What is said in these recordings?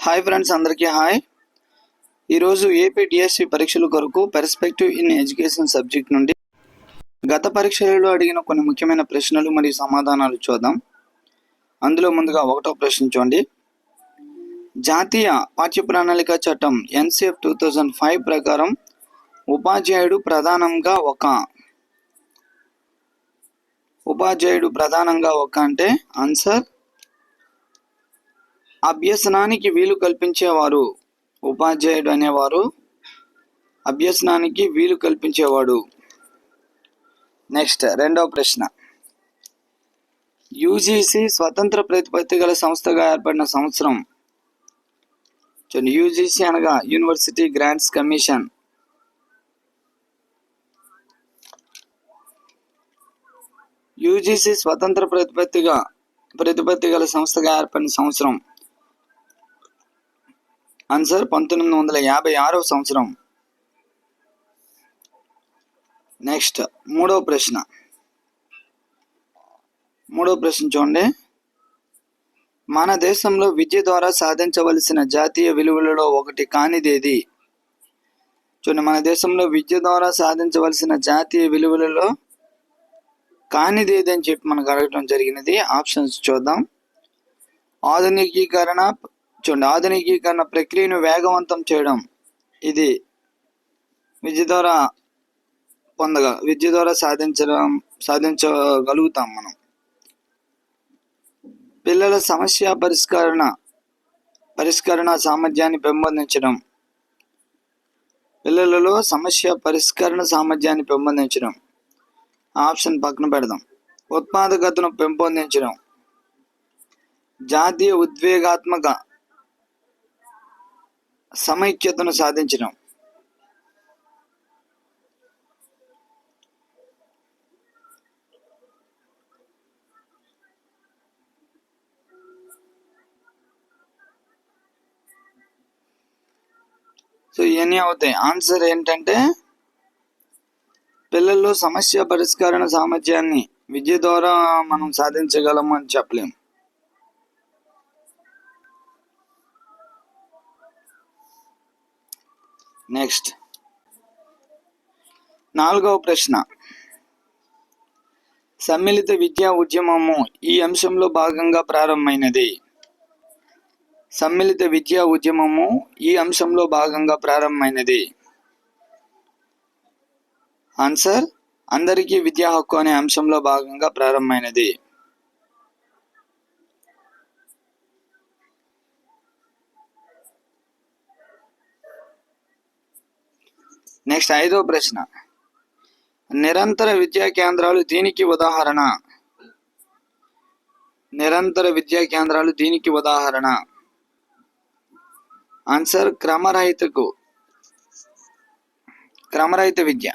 Hi friends అందరికీ hi ఈరోజు AP DSC పరీక్షల కొరకు పెర్స్పెక్టివ్ ఇన్ ఎడ్యుకేషన్ సబ్జెక్ట్ నుండి గత పరీక్షలలో అడిగిన కొన్ని ముఖ్యమైన ప్రశ్నలు మరియు సమాధానాలు చూద్దాం. అందులో ముందుగా ఒకటో ప్రశ్న చూడండి. జాతీయ పాఠ్య ప్రణాళిక చట్టం ఎన్సిఎఫ్ టూ థౌజండ్ ఫైవ్ ప్రకారం ఉపాధ్యాయుడు ప్రధానంగా ఒక ఉపాధ్యాయుడు ప్రధానంగా ఒక అంటే ఆన్సర్ అభ్యసనానికి వీలు కల్పించేవారు. ఉపాధ్యాయుడు అనేవారు అభ్యసనానికి వీలు కల్పించేవాడు. నెక్స్ట్ రెండవ ప్రశ్న. యూజీసీ స్వతంత్ర ప్రతిపత్తి గల సంస్థగా ఏర్పడిన సంవత్సరం. చూడండి యూజీసీ అనగా యూనివర్సిటీ గ్రాంట్స్ కమిషన్. యూజీసీ స్వతంత్ర ప్రతిపత్తిగా ప్రతిపత్తి గల సంస్థగా ఏర్పడిన సంవత్సరం. ఆన్సర్ పంతొమ్మిది వందల యాభై ఆరవ సంవత్సరం. నెక్స్ట్ మూడవ ప్రశ్న. మూడవ ప్రశ్న చూడండి. మన దేశంలో విద్య ద్వారా సాధించవలసిన జాతీయ విలువలలో ఒకటి కానిదేది? చూడండి మన దేశంలో విద్య ద్వారా సాధించవలసిన జాతీయ విలువలలో కానిదేది అని చెప్పి మనకు అడగడం జరిగినది. ఆప్షన్స్ చూద్దాం. ఆధునికీకరణ చూడండి. ఆధునికీకరణ ప్రక్రియను వేగవంతం చేయడం. ఇది విద్య ద్వారా పొందగ విద్య ద్వారా సాధించడం సాధించగలుగుతాం మనం. పిల్లల సమస్య పరిష్కరణ పరిష్కరణ సామర్థ్యాన్ని పెంపొందించడం. పిల్లలలో సమస్య పరిష్కరణ సామర్థ్యాన్ని పెంపొందించడం. ఆప్షన్ పక్కన పెడదాం. ఉత్పాదకతను పెంపొందించడం. జాతీయ ఉద్వేగాత్మక సమైక్యతను సాధించడం సో ఇవన్నీ అవుతాయి. ఆన్సర్ ఏంటంటే పిల్లల్లో సమస్య పరిష్కరణ సామర్థ్యాన్ని విద్య ద్వారా మనం సాధించగలము అని చెప్పలేము. నెక్స్ట్ నాలుగవ ప్రశ్న. సమ్మిళిత విద్యా ఉద్యమము ఈ అంశంలో భాగంగా ప్రారంభమైనది. సమ్మిళిత విద్యా ఉద్యమము ఈ అంశంలో భాగంగా ప్రారంభమైనది. ఆన్సర్ అందరికీ విద్యా హక్కు అనే అంశంలో భాగంగా ప్రారంభమైనది. నెక్స్ట్ ఐదో ప్రశ్న. నిరంతర విద్యా కేంద్రాలు దీనికి ఉదాహరణ. నిరంతర విద్యా కేంద్రాలు దీనికి ఉదాహరణ. ఆన్సర్ క్రమరహితకు. క్రమరహిత విద్య.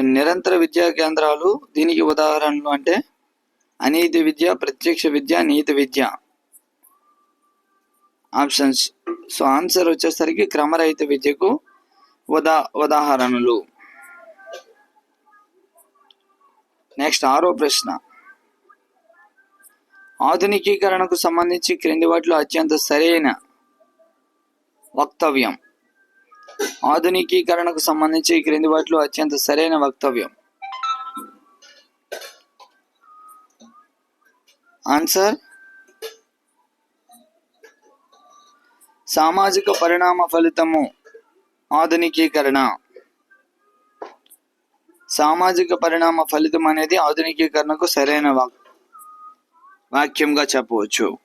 నిరంతర విద్యా కేంద్రాలు దీనికి ఉదాహరణలు అంటే అనీతి విద్య ప్రత్యక్ష విద్య నీతి విద్య. ఆప్షన్స్. సో ఆన్సర్ వచ్చేసరికి క్రమరహిత విద్యకు ఉదా ఉదాహరణలు నెక్స్ట్ ఆరో ప్రశ్న. ఆధునికీకరణకు సంబంధించి క్రింది వాటిలో అత్యంత సరైన వక్తవ్యం. ఆధునికీకరణకు సంబంధించి క్రింది వాటిలో అత్యంత సరైన వక్తవ్యం. ఆన్సర్? సామాజిక పరిణామ ఫలితము. ఆధునికీకరణ. సామాజిక పరిణామ ఫలితం అనేది ఆధునికీకరణకు సరైన వాక్ వాక్యంగా చెప్పవచ్చు.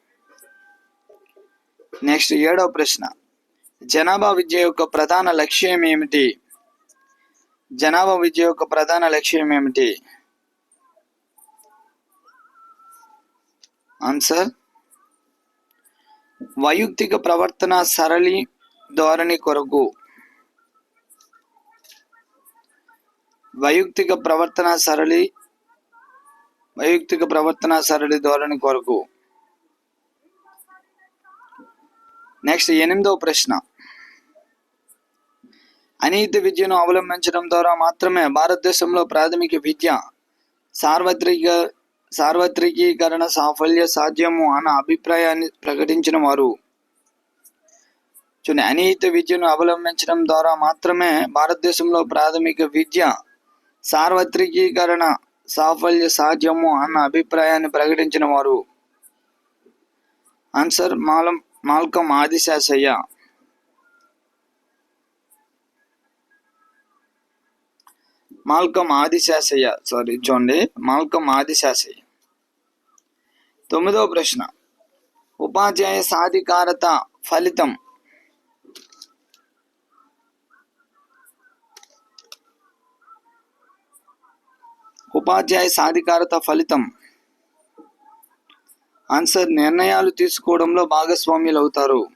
నెక్స్ట్ ఏడవ ప్రశ్న. జనాభా విద్య యొక్క ప్రధాన లక్ష్యం ఏమిటి? జనాభా విద్య యొక్క ప్రధాన లక్ష్యం ఏమిటి? ఆన్సర్. వైయక్తిక ప్రవర్తన సరళి ధోరణి కొరకు. వైయక్తిక ప్రవర్తన సరళి వైయక్తిక ప్రవర్తన సరళి ధోరణి కొరకు. నెక్స్ట్ ఎనిమిదవ ప్రశ్న. అనీతి విద్యను అవలంబించడం ద్వారా మాత్రమే భారతదేశంలో ప్రాథమిక విద్య సార్వత్రిక సార్వత్రికీకరణ సాఫల్య సాధ్యము అన్న అభిప్రాయాన్ని ప్రకటించిన వారు. చూడండి అనిహిత విద్యను అవలంబించడం ద్వారా మాత్రమే భారతదేశంలో ప్రాథమిక విద్య సార్వత్రికీకరణ సాఫల్య సాధ్యము అన్న అభిప్రాయాన్ని ప్రకటించిన వారు. ఆన్సర్ మాలం మాల్కం ఆదిశాసయ్య. మాల్కం ఆదిశాసయ్య సారీ చూడండి. మాల్కం ఆదిశాసయ్య. తొమ్మిదవ ప్రశ్న. ఉపాధ్యాయ సాధికారత ఫలితం ఉపాధ్యాయ సాధికారత ఫలితం. ఆన్సర్ నిర్ణయాలు తీసుకోవడంలో భాగస్వామ్యులు అవుతారు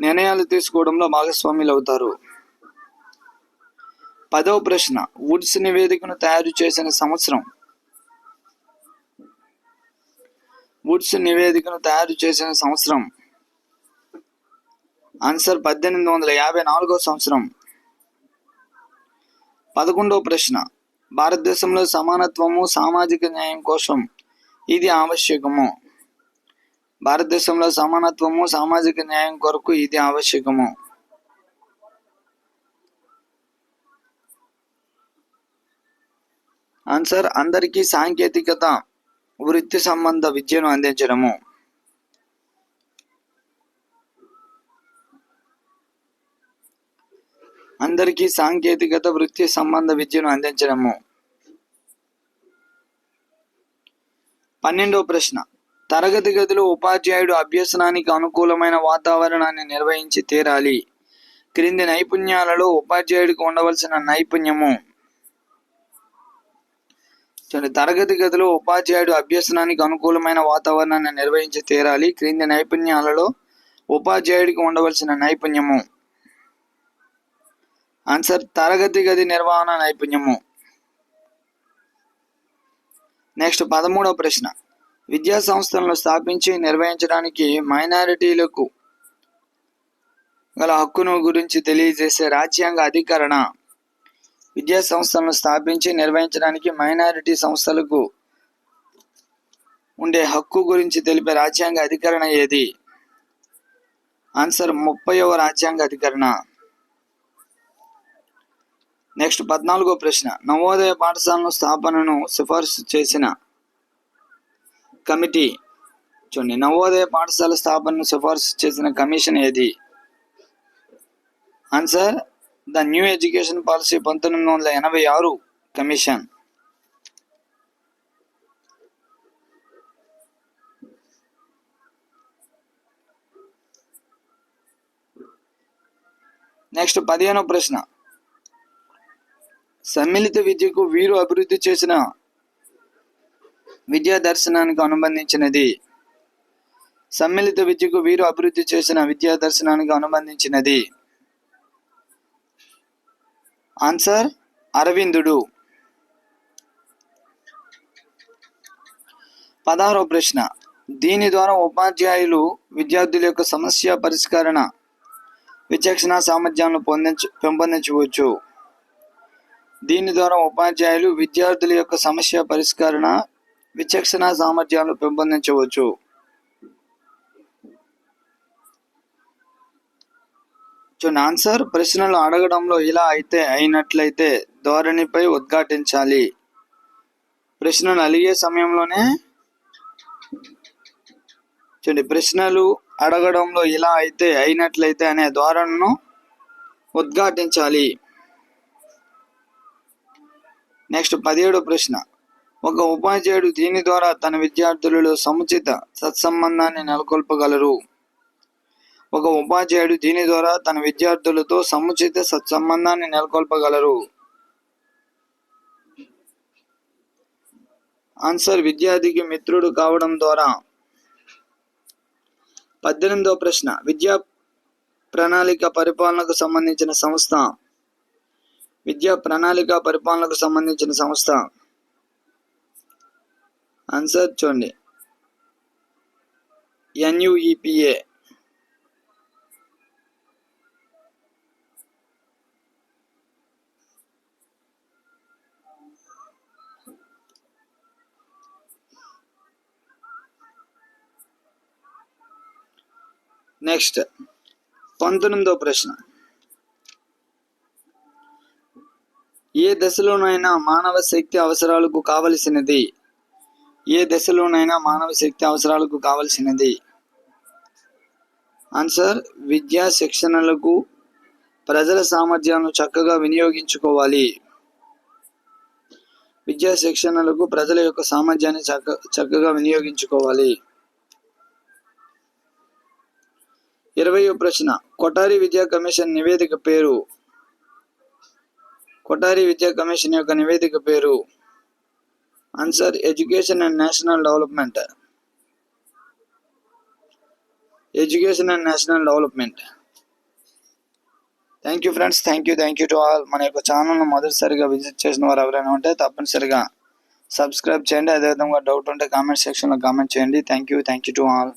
నిర్ణయాలు తీసుకోవడంలో భాగస్వామ్యులు అవుతారు పదవ ప్రశ్న వుడ్స్ నివేదికను తయారు చేసిన సంవత్సరం. వుడ్స్ నివేదికను తయారు చేసిన సంవత్సరం. ఆన్సర్ పద్దెనిమిది వందల యాభై నాలుగో సంవత్సరం. పదకొండవ ప్రశ్న. భారతదేశంలో సమానత్వము సామాజిక న్యాయం కోసం ఇది ఆవశ్యకము. భారతదేశంలో సమానత్వము సామాజిక న్యాయం కొరకు ఇది ఆవశ్యకము. ఆన్సర్ అందరికీ సాంకేతికత వృత్తి సంబంధ విద్యను అందించడము. అందరికీ సాంకేతికత వృత్తి సంబంధ విద్యను అందించడము. పన్నెండవ ప్రశ్న. తరగతి గదిలో ఉపాధ్యాయుడు అభ్యసనానికి అనుకూలమైన వాతావరణాన్ని నిర్వహించి తీరాలి. క్రింది నైపుణ్యాలలో ఉపాధ్యాయుడికి ఉండవలసిన నైపుణ్యము. చూడండి తరగతి గదిలో ఉపాధ్యాయుడు అభ్యసనానికి అనుకూలమైన వాతావరణాన్ని నిర్వహించి తీరాలి. క్రింది నైపుణ్యాలలో ఉపాధ్యాయుడికి ఉండవలసిన నైపుణ్యము. ఆన్సర్ తరగతి గది నిర్వహణ నైపుణ్యము. నెక్స్ట్ పదమూడవ ప్రశ్న. విద్యా సంస్థలను స్థాపించి నిర్వహించడానికి మైనారిటీలకు గల హక్కును గురించి తెలియజేసే రాజ్యాంగ అధికరణ. విద్యా సంస్థలను స్థాపించి నిర్వహించడానికి మైనారిటీ సంస్థలకు ఉండే హక్కు గురించి తెలిపే రాజ్యాంగ అధికరణ ఏది? ఆన్సర్ ముప్పైవ రాజ్యాంగ అధికరణ. నెక్స్ట్ పద్నాలుగో ప్రశ్న. నవోదయ పాఠశాలను స్థాపనను సిఫార్సు చేసిన కమిటీ. చూడండి. నవోదయ పాఠశాల స్థాపనను సిఫార్సు చేసిన కమిషన్ ఏది? Answer the new education policy పంతొమ్మిది వందల ఎనభై ఆరు కమిషన్. నెక్స్ట్ పదిహేనో ప్రశ్న. సమ్మిళిత విద్యకు వీరు అభివృద్ధి చేసిన విద్యా దర్శనానికి అనుబంధించినది. సమ్మిళిత విద్యకు వీరు అభివృద్ధి చేసిన విద్యా దర్శనానికి అనుబంధించినది. ఆన్సర్ అరవిందుడు. పదహారో ప్రశ్న. దీని ద్వారా ఉపాధ్యాయులు విద్యార్థుల యొక్క సమస్య పరిష్కరణ విచక్షణ సామర్థ్యాలను పొందించ పెంపొందించవచ్చు. దీని ద్వారా ఉపాధ్యాయులు విద్యార్థుల యొక్క సమస్య పరిష్కరణ విచక్షణ సామర్థ్యాలు పెంపొందించవచ్చు. చూడండి ఆన్సర్ ప్రశ్నలు అడగడంలో ఇలా అయితే అయినట్లయితే ధోరణిపై ఉద్ఘాటించాలి. ప్రశ్నలు అలిగే సమయంలోనే చూడండి ప్రశ్నలు అడగడంలో ఇలా అయితే అయినట్లయితే అనే ధోరణను ఉద్ఘాటించాలి. నెక్స్ట్ పదిహేడు ప్రశ్న. ఒక ఉపాధ్యాయుడు దీని ద్వారా తన విద్యార్థులలో సముచిత సత్సంబంధాన్ని నెలకొల్పగలరు. ఒక ఉపాధ్యాయుడు దీని ద్వారా తన విద్యార్థులతో సముచిత సత్సంబంధాన్ని నెలకొల్పగలరు. ఆన్సర్ విద్యార్థికి మిత్రుడు కావడం ద్వారా. పద్దెనిమిదవ ప్రశ్న. విద్యా ప్రణాళిక పరిపాలనకు సంబంధించిన సంస్థ విద్యా ప్రణాళిక పరిపాలనకు సంబంధించిన సంస్థ. ఆన్సర్ చూడండి. ఎన్యుఈపిఏ నెక్స్ట్ పంతొమ్మిదో ప్రశ్న. ఏ దశలోనైనా మానవ శక్తి అవసరాలకు కావలసినది. ఏ దశలోనైనా మానవ శక్తి అవసరాలకు కావలసినది. ఆన్సర్ విద్యా శిక్షణలకు ప్రజల సామర్థ్యాలను చక్కగా వినియోగించుకోవాలి. విద్యా శిక్షణలకు ప్రజల యొక్క సామర్థ్యాన్ని చక్క చక్కగా వినియోగించుకోవాలి. ఇరవయో ప్రశ్న కొఠారి విద్యా కమిషన్ నివేదిక పేరు కొఠారి విద్యా కమిషన్ యొక్క నివేదిక పేరు answer education and national development. Education and national development. Thank you friends thank you thank you to all మన యొక్క ఛానల్ను మొదటిసారిగా విజిట్ చేసిన వారు ఎవరైనా ఉంటే తప్పనిసరిగా సబ్స్క్రైబ్ చేయండి. అదేవిధంగా డౌట్ ఉంటే కామెంట్ సెక్షన్లో కామెంట్ చేయండి. Thank you thank you to all